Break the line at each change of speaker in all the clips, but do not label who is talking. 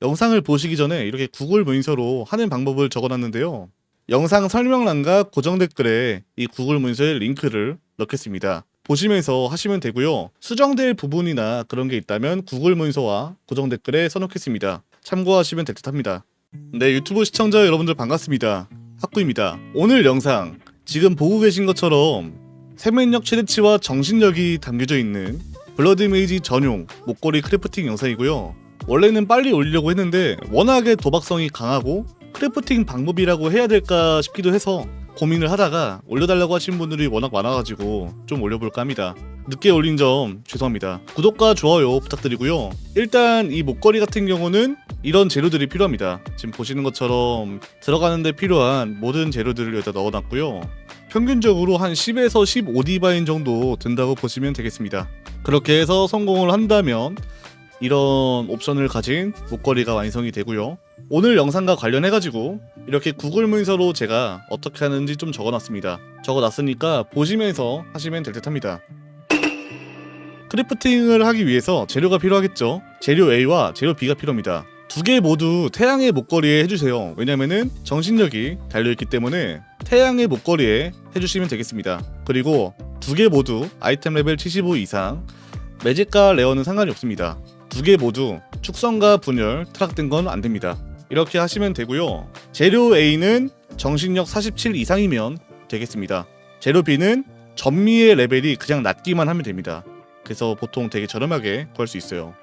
영상을 보시기 전에 이렇게 구글 문서로 하는 방법을 적어놨는데요. 영상 설명란과 고정 댓글에 이 구글 문서의 링크를 넣겠습니다. 보시면서 하시면 되고요. 수정될 부분이나 그런 게 있다면 구글 문서와 고정 댓글에 써놓겠습니다. 참고하시면 될 듯합니다. 네, 유튜브 시청자 여러분들 반갑습니다. 학구입니다. 오늘 영상 지금 보고 계신 것처럼 생명력 최대치와 정신력이 담겨져 있는 블러드 메이지 전용 목걸이 크래프팅 영상이고요. 원래는 빨리 올리려고 했는데 워낙에 도박성이 강하고 크래프팅 방법이라고 해야 될까 싶기도 해서 고민을 하다가 올려달라고 하신 분들이 워낙 많아가지고 좀 올려볼까 합니다. 늦게 올린 점 죄송합니다. 구독과 좋아요 부탁드리고요. 일단 이 목걸이 같은 경우는 이런 재료들이 필요합니다. 지금 보시는 것처럼 들어가는데 필요한 모든 재료들을 여기다 넣어놨고요. 평균적으로 한 10에서 15디바인 정도 든다고 보시면 되겠습니다. 그렇게 해서 성공을 한다면 이런 옵션을 가진 목걸이가 완성이 되고요. 오늘 영상과 관련해가지고 이렇게 구글 문서로 제가 어떻게 하는지 좀 적어놨습니다. 적어놨으니까 보시면서 하시면 될 듯합니다. 크래프팅을 하기 위해서 재료가 필요하겠죠. 재료 A와 재료 B가 필요합니다. 두 개 모두 태양의 목걸이에 해주세요. 왜냐면은 정신력이 달려있기 때문에 태양의 목걸이에 해주시면 되겠습니다. 그리고 두 개 모두 아이템 레벨 75 이상 매직과 레어는 상관이 없습니다. 두 개 모두 축성과 분열, 트락된 건 안 됩니다. 이렇게 하시면 되고요. 재료 A는 정신력 47 이상이면 되겠습니다. 재료 B는 전미의 레벨이 그냥 낮기만 하면 됩니다. 그래서 보통 되게 저렴하게 구할 수 있어요.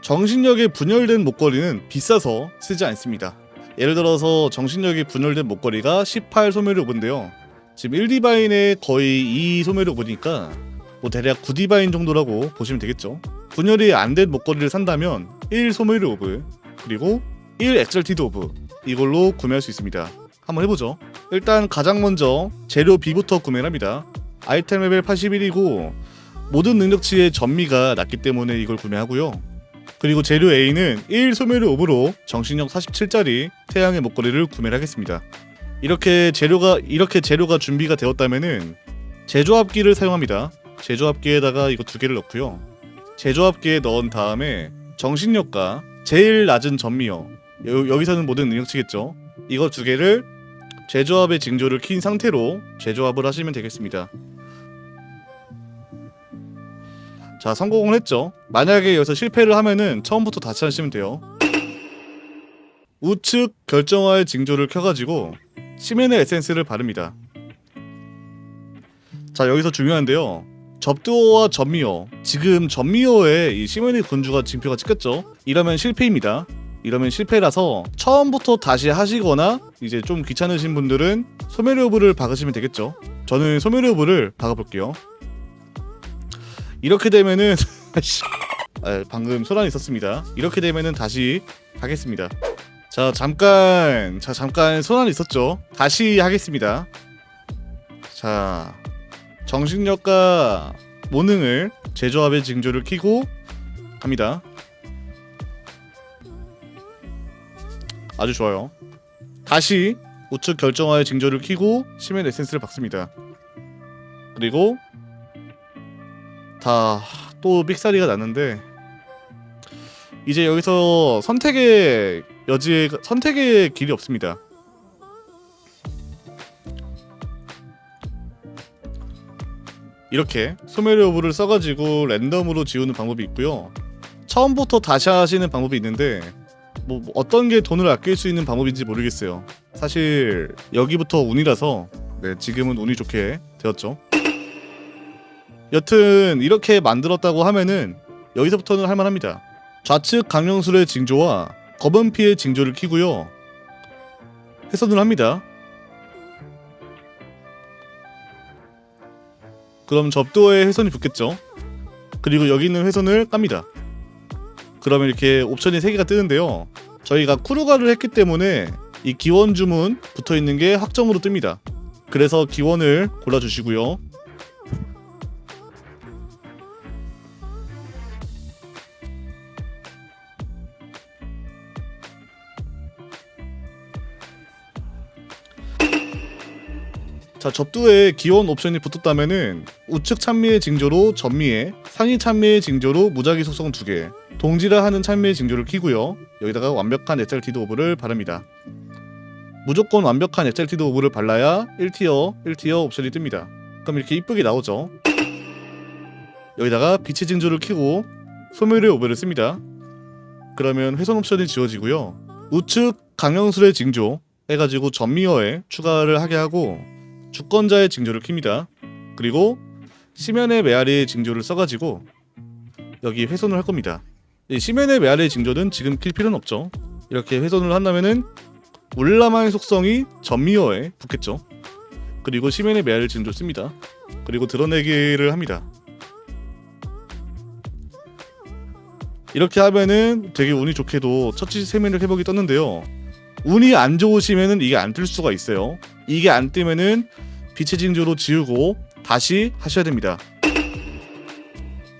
정신력에 분열된 목걸이는 비싸서 쓰지 않습니다. 예를 들어서 정신력이 분열된 목걸이가 18 소멸이 오브인데요. 지금 1디바인에 거의 2 소멸이 오브니까 뭐 대략 9디바인 정도라고 보시면 되겠죠. 분열이 안 된 목걸이를 산다면 1 소멸이 오브 그리고 1 엑셀티드 오브 이걸로 구매할 수 있습니다. 한번 해보죠. 일단 가장 먼저 재료 B부터 구매를 합니다. 아이템 레벨 81이고 모든 능력치의 전미가 낮기 때문에 이걸 구매하고요. 그리고 재료 A는 1 소멸의 오브로 정신력 47짜리 태양의 목걸이를 구매를 하겠습니다. 이렇게 재료가 이렇게 재료가 준비가 되었다면은 제조합기를 사용합니다. 제조합기에다가 이거 두 개를 넣고요. 제조합기에 넣은 다음에 정신력과 제일 낮은 전미어 여, 여기서는 모든 능력치겠죠. 이거 두 개를 제조합의 징조를 킨 상태로 제조합을 하시면 되겠습니다. 자 성공을 했죠. 만약에 여기서 실패를 하면은 처음부터 다시 하시면 돼요. 우측 결정화의 징조를 켜가지고 시멘의 에센스를 바릅니다. 자 여기서 중요한데요. 접두어와 전미어 지금 전미어에 이 시멘의 군주가 징표가 찍혔죠. 이러면 실패입니다. 이러면 실패라서 처음부터 다시 하시거나 이제 좀 귀찮으신 분들은 소멸효부를 박으시면 되겠죠. 저는 소멸효부를 박아볼게요. 이렇게 되면은. 아, 방금 소란이 있었습니다. 이렇게 되면은 다시 하겠습니다. 자 잠깐 자 잠깐 소란이 있었죠. 다시 하겠습니다. 자 정신력과 모능을 제조합의 징조를 키고 갑니다. 아주 좋아요. 다시 우측 결정화의 징조를 키고 심의 에센스를 박습니다. 그리고 다 또 삑사리가 났는데 이제 여기서 선택의 여지에 선택의 길이 없습니다. 이렇게 소멸의 오브를 써가지고 랜덤으로 지우는 방법이 있고요. 처음부터 다시 하시는 방법이 있는데 뭐 어떤 게 돈을 아낄 수 있는 방법인지 모르겠어요. 사실 여기부터 운이라서 네, 지금은 운이 좋게 되었죠. 여튼 이렇게 만들었다고 하면은 여기서부터는 할만합니다. 좌측 강령술의 징조와 검은 피의 징조를 키고요. 훼손을 합니다. 그럼 접도에 훼손이 붙겠죠. 그리고 여기 있는 훼손을 깝니다. 그러면 이렇게 옵션이 3개가 뜨는데요. 저희가 쿠루가를 했기 때문에 이 기원 주문 붙어 있는 게 확정으로 뜹니다. 그래서 기원을 골라주시고요. 자 접두에 기원 옵션이 붙었다면은 우측 찬미의 징조로 전미에 상위 찬미의 징조로 무작위 속성 2개 동지라 하는 찬미의 징조를 키고요. 여기다가 완벽한 엑살티드 오브를 바릅니다. 무조건 완벽한 엑살티드 오브를 발라야 1티어, 1티어 옵션이 뜹니다. 그럼 이렇게 이쁘게 나오죠. 여기다가 빛의 징조를 키고 소멸의 오브를 씁니다. 그러면 훼손 옵션이 지워지고요. 우측 강영술의 징조 해가지고 전미어에 추가를 하게 하고 주권자의 징조를 킵니다. 그리고 시면의 메아리의 징조를 써가지고 여기 훼손을 할 겁니다. 이 시면의 메아리의 징조는 지금 킬 필요는 없죠. 이렇게 훼손을 한다면은 울라마의 속성이 전미어에 붙겠죠. 그리고 시면의 메아리의 징조를 씁니다. 그리고 드러내기를 합니다. 이렇게 하면은 되게 운이 좋게도 첫치 세면력 회복이 떴는데요. 운이 안 좋으시면은 이게 안 뜰 수가 있어요. 이게 안 뜨면은 빛의 징조로 지우고 다시 하셔야 됩니다.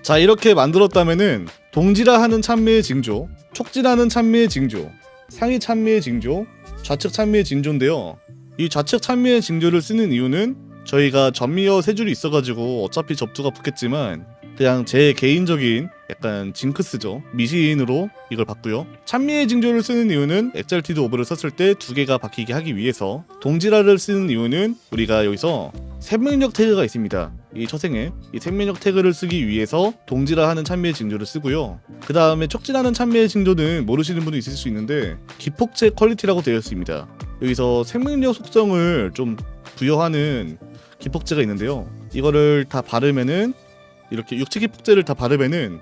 자 이렇게 만들었다면은 동지라 하는 찬미의 징조, 촉진하는 찬미의 징조, 상위 찬미의 징조, 좌측 찬미의 징조인데요. 이 좌측 찬미의 징조를 쓰는 이유는 저희가 전미어 세 줄이 있어가지고 어차피 접두가 붙겠지만 그냥 제 개인적인 약간 징크스죠. 미시인으로 이걸 봤고요. 찬미의 징조를 쓰는 이유는 엑잘티드 오브를 썼을 때 두 개가 박히게 하기 위해서 동지라를 쓰는 이유는 우리가 여기서 생명력 태그가 있습니다. 이 처생에 이 생명력 태그를 쓰기 위해서 동지라 하는 찬미의 징조를 쓰고요. 그 다음에 촉진하는 찬미의 징조는 모르시는 분이 있을 수 있는데 기폭제 퀄리티라고 되어 있습니다. 여기서 생명력 속성을 좀 부여하는 기폭제가 있는데요. 이거를 다 바르면은 이렇게 육체 기폭제를 다 바르면은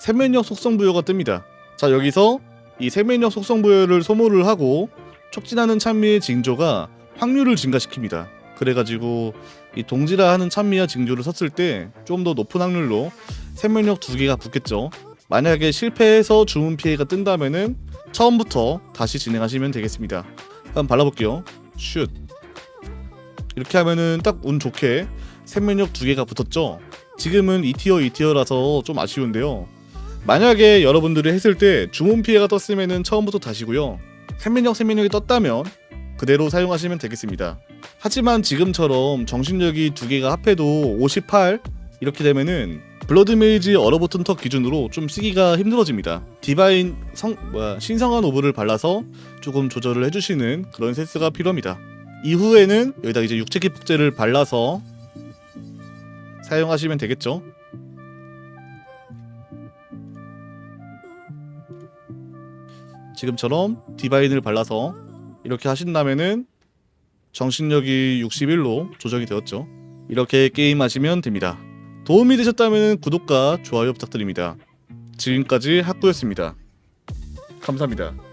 생명력 속성 부여가 뜹니다. 자 여기서 이 생명력 속성 부여를 소모를 하고 촉진하는 찬미의 징조가 확률을 증가시킵니다. 그래가지고 이 동지라 하는 찬미와 징조를 썼을 때 좀 더 높은 확률로 생명력 두 개가 붙겠죠. 만약에 실패해서 주문 피해가 뜬다면은 처음부터 다시 진행하시면 되겠습니다. 한번 발라볼게요. 슛. 이렇게 하면은 딱 운 좋게 생명력 두 개가 붙었죠. 지금은 2티어 2티어라서 좀 아쉬운데요. 만약에 여러분들이 했을 때 주문 피해가 떴으면은 처음부터 다시고요. 생명력 생명력이 떴다면 그대로 사용하시면 되겠습니다. 하지만 지금처럼 정신력이 두 개가 합해도 58 이렇게 되면은 블러드 메이지 얼어붙은 턱 기준으로 좀 쓰기가 힘들어집니다. 디바인 성 뭐야 신성한 오브를 발라서 조금 조절을 해주시는 그런 센스가 필요합니다. 이후에는 여기다 이제 육체 기폭제를 발라서 사용하시면 되겠죠. 지금처럼 디바인을 발라서 이렇게 하신다면은 정신력이 61로 조정이 되었죠. 이렇게 게임하시면 됩니다. 도움이 되셨다면 구독과 좋아요 부탁드립니다. 지금까지 학구였습니다. 감사합니다.